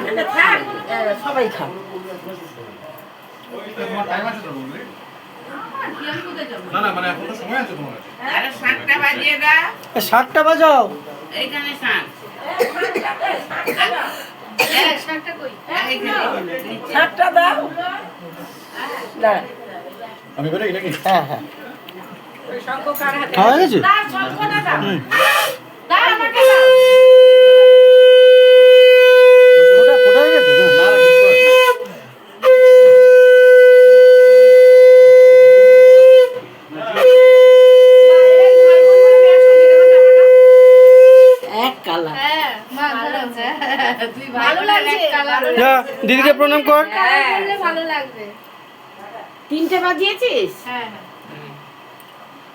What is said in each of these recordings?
এখানে থাক সবাই খাও তোমার টাইম আছে তো বললি? না না মানে শাকটা শাকটা বাজাও। এইখানে শাক শাকটা দাও। আমি বেরোই নাকি হ্যাঁ হ্যাঁ। খাওয়া গেছে দাও, শঙ্খটা দাও। হুম। দাও, আমাকে দাও। ফোটা ফোটা হয়ে গেছে না? না না কিছু হয় না। এক কালা ভালো লাগছে যা দিদিকে প্রণাম কর। ভালো লাগবে। তিনটে বাজিয়েছিস? হ্যাঁ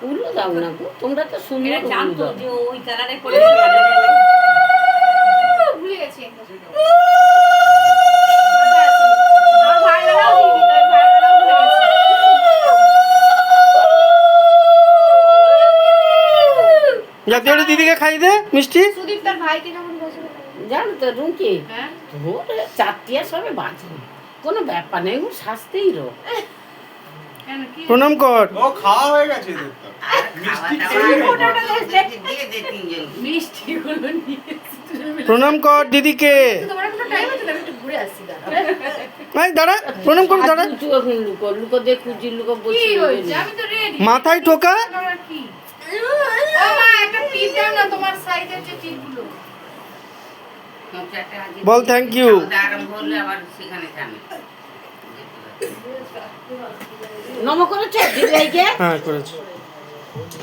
উলো দাও না গো তোমরা তো উলো জানতো। যে ওই কালারে করে ভুলে গেছি। যা দিদিকে খাই দে মিষ্টি। সুদীপ তার ভাইকে বসে জানো তো রুমকি হ্যাঁ? চারটিয়া সবে বাজে। কোনো ব্যাপার নেই ও শাস্তেই রো প্রণাম কর। ও খাওয়া হয়ে গেছে প্রণাম কর দিদিকে। তোমার কোনো টাইম আছে না আমি একটু ঘুরে আসছি দাঁড়া। প্রণাম কর দাঁড়া। লুকো লুকো দিয়ে খুঁজি লুকো কি বসে হয়েছে? আমি তো রেডি মাথায় ঠোকা? বল থ্যাংক ইউ নম করেছ? হ্যাঁ করেছি।